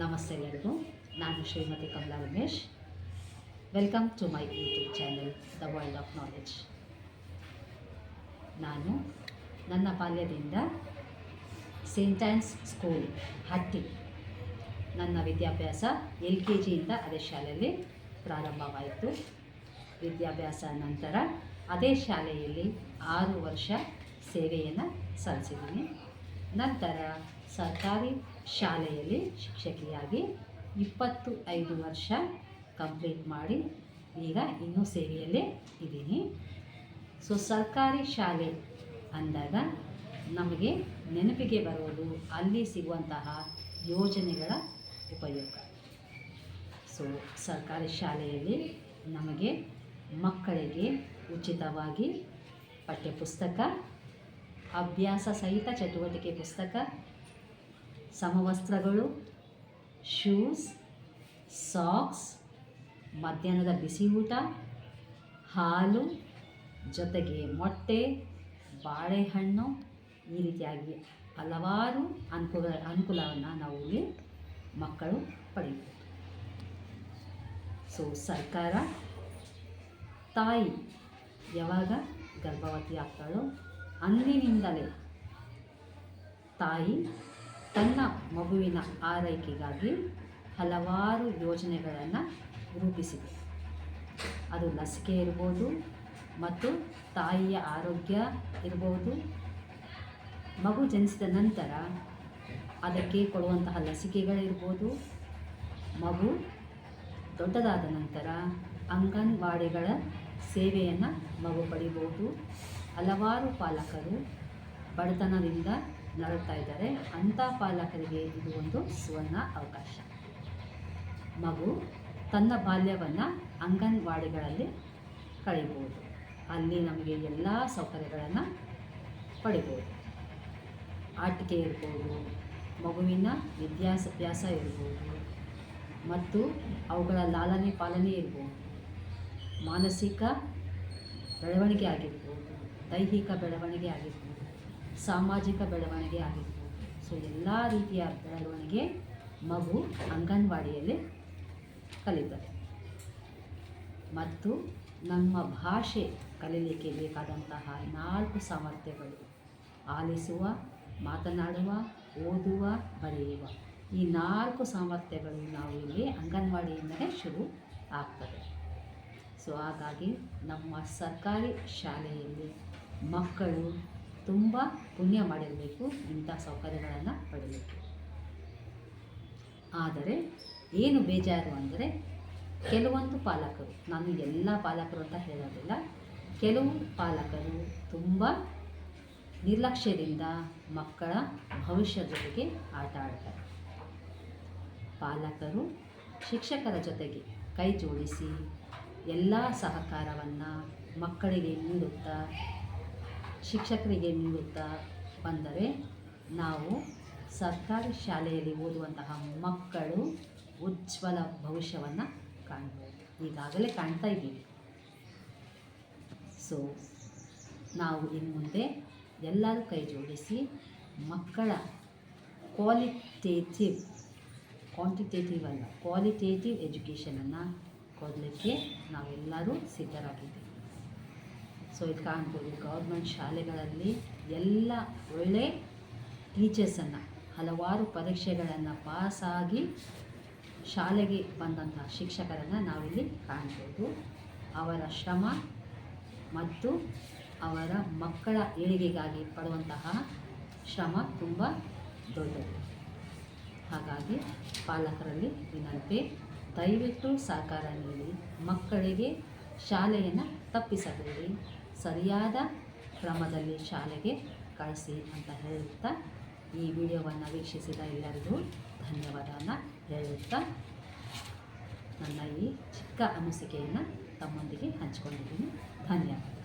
ನಮಸ್ತೆ ಎಲ್ಲರಿಗೂ. ನಾನು Shrimati Kamala Ramesh. Welcome to my YouTube channel the world of knowledge ನಾನು ನನ್ನ ಬಾಲ್ಯದಿಂದ ಸೇಂಟ್ ಆ್ಯನ್ಸ್ ಸ್ಕೂಲ್ ಹಟ್ಟಿ ನನ್ನ ವಿದ್ಯಾಭ್ಯಾಸ ಎಲ್ ಕೆ ಜಿಯಿಂದ ಅದೇ ಶಾಲೆಯಲ್ಲಿ ಪ್ರಾರಂಭವಾಯಿತು. ವಿದ್ಯಾಭ್ಯಾಸ ನಂತರ ಅದೇ ಶಾಲೆಯಲ್ಲಿ ಆರು ವರ್ಷ ಸೇವೆಯನ್ನು ಸಲ್ಲಿಸಿದ್ದೀನಿ. ನಂತರ ಸರ್ಕಾರಿ ಶಾಲೆಯಲ್ಲಿ ಶಿಕ್ಷಕಿಯಾಗಿ ಇಪ್ಪತ್ತು ಐದು ವರ್ಷ ಕಂಪ್ಲೀಟ್ ಮಾಡಿ ಈಗ ಇನ್ನೂ ಸೇವೆಯಲ್ಲೇ ಇದ್ದೀನಿ. ಸೊ ಸರ್ಕಾರಿ ಶಾಲೆ ಅಂದಾಗ ನಮಗೆ ನೆನಪಿಗೆ ಬರೋದು ಅಲ್ಲಿ ಸಿಗುವಂತಹ ಯೋಜನೆಗಳ ಉಪಯೋಗ. ಸೊ ಸರ್ಕಾರಿ ಶಾಲೆಯಲ್ಲಿ ನಮಗೆ ಮಕ್ಕಳಿಗೆ ಉಚಿತವಾಗಿ ಪಠ್ಯಪುಸ್ತಕ ಅಭ್ಯಾಸ ಸಹಿತ ಚಟುವಟಿಕೆ ಪುಸ್ತಕ, ಸಮವಸ್ತ್ರಗಳು ಶೂಸ್ ಸಾಕ್ಸ್ ಮಧ್ಯಾಹ್ನದ ಬಿಸಿ ಊಟ, ಹಾಲು, ಜೊತೆಗೆ ಮೊಟ್ಟೆ, ಬಾಳೆಹಣ್ಣು ಈ ರೀತಿಯಾಗಿ ಹಲವಾರು ಅನುಕೂಲ, ಅನುಕೂಲವನ್ನು ನಾವು ಇಲ್ಲಿ ಮಕ್ಕಳು ಪಡೆಯಬಹುದು ಸೊ ಸರ್ಕಾರ ತಾಯಿ ಯಾವಾಗ ಗರ್ಭವತಿ ಆಗ್ತಾಳೋ ಅಂದಿನಿಂದಲೇ ತಾಯಿ ತನ್ನ ಮಗುವಿನ ಆರೈಕೆಗಾಗಿ ಹಲವಾರು ಯೋಜನೆಗಳನ್ನು ರೂಪಿಸಿದೆ. ಅದು ಲಸಿಕೆ ಇರ್ಬೋದು ಮತ್ತು ತಾಯಿಯ ಆರೋಗ್ಯ ಇರ್ಬೋದು. ಮಗು ಜನಿಸಿದ ನಂತರ ಅದಕ್ಕೆ ಕೊಡುವಂತಹ ಲಸಿಕೆಗಳಿರ್ಬೋದು. ಮಗು ದೊಡ್ಡದಾದ ನಂತರ ಅಂಗನವಾಡಿಗಳ ಸೇವೆಯನ್ನು ಮಗು ಪಡಿಬೋದು ಹಲವಾರು ಪಾಲಕರು ಬಡತನದಿಂದ ನರಳ್ತಾ ಇದ್ದಾರೆ. ಅಂಥ ಪಾಲಕರಿಗೆ ಇದು ಒಂದು ಸುವರ್ಣ ಅವಕಾಶ. ಮಗು ತನ್ನ ಬಾಲ್ಯವನ್ನು ಅಂಗನವಾಡಿಗಳಲ್ಲಿ ಕಳೀಬೋದು ಅಲ್ಲಿ ನಮಗೆ ಎಲ್ಲ ಸೌಕರ್ಯಗಳನ್ನು ಪಡಿಬೋದು ಆಟಿಕೆ ಇರ್ಬೋದು, ಮಗುವಿನ ವಿದ್ಯಾಸಭ್ಯಾಸ ಇರ್ಬೋದು, ಮತ್ತು ಅವುಗಳ ಲಾಲನೆ ಪಾಲನೆ ಇರ್ಬೋದು. ಮಾನಸಿಕ ಬೆಳವಣಿಗೆ ಆಗಿರ್ಬೋದು, ದೈಹಿಕ ಬೆಳವಣಿಗೆ ಆಗಿರ್ಬೋದು, ಸಾಮಾಜಿಕ ಬೆಳವಣಿಗೆ ಆಗಿರ್ಬೋದು. ಸೊ ಎಲ್ಲ ರೀತಿಯ ಬೆಳವಣಿಗೆ ಮಗು ಅಂಗನವಾಡಿಯಲ್ಲಿ ಕಲಿತದೆ ಮತ್ತು ನಮ್ಮ ಭಾಷೆ ಕಲೀಲಿಕ್ಕೆ ಬೇಕಾದಂತಹ ನಾಲ್ಕು ಸಾಮರ್ಥ್ಯಗಳು. ಆಲಿಸುವ, ಮಾತನಾಡುವ, ಓದುವ, ಬರೆಯುವ ಈ ನಾಲ್ಕು ಸಾಮರ್ಥ್ಯಗಳು ನಾವು ಇಲ್ಲಿ ಅಂಗನವಾಡಿಯಿಂದಲೇ ಶುರು ಆಗ್ತದೆ. ಸೊ ಹಾಗಾಗಿ ನಮ್ಮ ಸರ್ಕಾರಿ ಶಾಲೆಯಲ್ಲಿ ಮಕ್ಕಳು ತುಂಬ ಪುಣ್ಯ ಮಾಡಿರಬೇಕು, ಇಂಥ ಸೌಕರ್ಯಗಳನ್ನು ಪಡೆಯಬೇಕು ಆದರೆ ಏನು ಬೇಜಾರು ಅಂದರೆ ಕೆಲವೊಂದು ಪಾಲಕರು, ನಾನು ಎಲ್ಲ ಪಾಲಕರು ಅಂತ ಹೇಳೋದಿಲ್ಲ, ಕೆಲವು ಪಾಲಕರು ತುಂಬ ನಿರ್ಲಕ್ಷ್ಯದಿಂದ ಮಕ್ಕಳ ಭವಿಷ್ಯದ ಜೊತೆಗೆ ಆಟ ಆಡ್ತಾರೆ. ಪಾಲಕರು ಶಿಕ್ಷಕರ ಜೊತೆಗೆ ಕೈ ಜೋಡಿಸಿ ಎಲ್ಲ ಸಹಕಾರವನ್ನು ಮಕ್ಕಳಿಗೆ ನೀಡುತ್ತಾ, ಶಿಕ್ಷಕರಿಗೆ ನೀಡುತ್ತಾ ಬಂದರೆ ನಾವು ಸರ್ಕಾರಿ ಶಾಲೆಯಲ್ಲಿ ಓದುವಂತಹ ಮಕ್ಕಳು ಉಜ್ವಲ ಭವಿಷ್ಯವನ್ನು ಕಾಣ್ಬೋದು. ಈಗಾಗಲೇ ಕಾಣ್ತಾ ಇದ್ದೀವಿ. ಸೊ ನಾವು ಇನ್ನು ಮುಂದೆ ಎಲ್ಲರೂ ಕೈ ಜೋಡಿಸಿ ಮಕ್ಕಳ ಕ್ವಾಲಿಟೇಟಿವ್ ಕ್ವಾಂಟಿಟೇಟಿವ್ ಅಲ್ಲ ಕ್ವಾಲಿಟೇಟಿವ್ ಎಜುಕೇಷನನ್ನು ಕೊಡಲಿಕ್ಕೆ ನಾವೆಲ್ಲರೂ ಸಿದ್ಧರಾಗಿದ್ದೀವಿ. ಸೊ ಇದು ಕಾಣ್ಬೋದು ಗೌರ್ಮೆಂಟ್ ಶಾಲೆಗಳಲ್ಲಿ ಎಲ್ಲ ಒಳ್ಳೆ ಟೀಚರ್ಸನ್ನು ಹಲವಾರು ಪರೀಕ್ಷೆಗಳನ್ನು ಪಾಸಾಗಿ ಶಾಲೆಗೆ ಬಂದಂತಹ ಶಿಕ್ಷಕರನ್ನು ನಾವಿಲ್ಲಿ ಕಾಣ್ಬೋದು. ಅವರ ಶ್ರಮ ಮತ್ತು ಅವರ ಮಕ್ಕಳ ಏಳಿಗೆಗಾಗಿ ಪಡುವಂತಹ ಶ್ರಮ ತುಂಬ ದೊಡ್ಡದು. ಹಾಗಾಗಿ ಪಾಲಕರಲ್ಲಿ ವಿನಂತಿ. ದಯವಿಟ್ಟು ಸಹಕಾರ ನೀಡಿ, ಮಕ್ಕಳಿಗೆ ಶಾಲೆಯನ್ನು ತಪ್ಪಿಸಬೇಡಿ. ಸರಿಯಾದ ಕ್ರಮದಲ್ಲಿ ಶಾಲೆಗೆ ಕಳಿಸಿ ಅಂತ ಹೇಳುತ್ತಾ ಈ ವಿಡಿಯೋವನ್ನು ವೀಕ್ಷಿಸಿದ ಎಲ್ಲರಿಗೂ ಧನ್ಯವಾದವನ್ನು ಹೇಳುತ್ತಾ ನನ್ನ ಈ ಚಿಕ್ಕ ಅನಿಸಿಕೆಯನ್ನು ತಮ್ಮೊಂದಿಗೆ ಹಂಚಿಕೊಂಡಿದ್ದೀನಿ. ಧನ್ಯವಾದ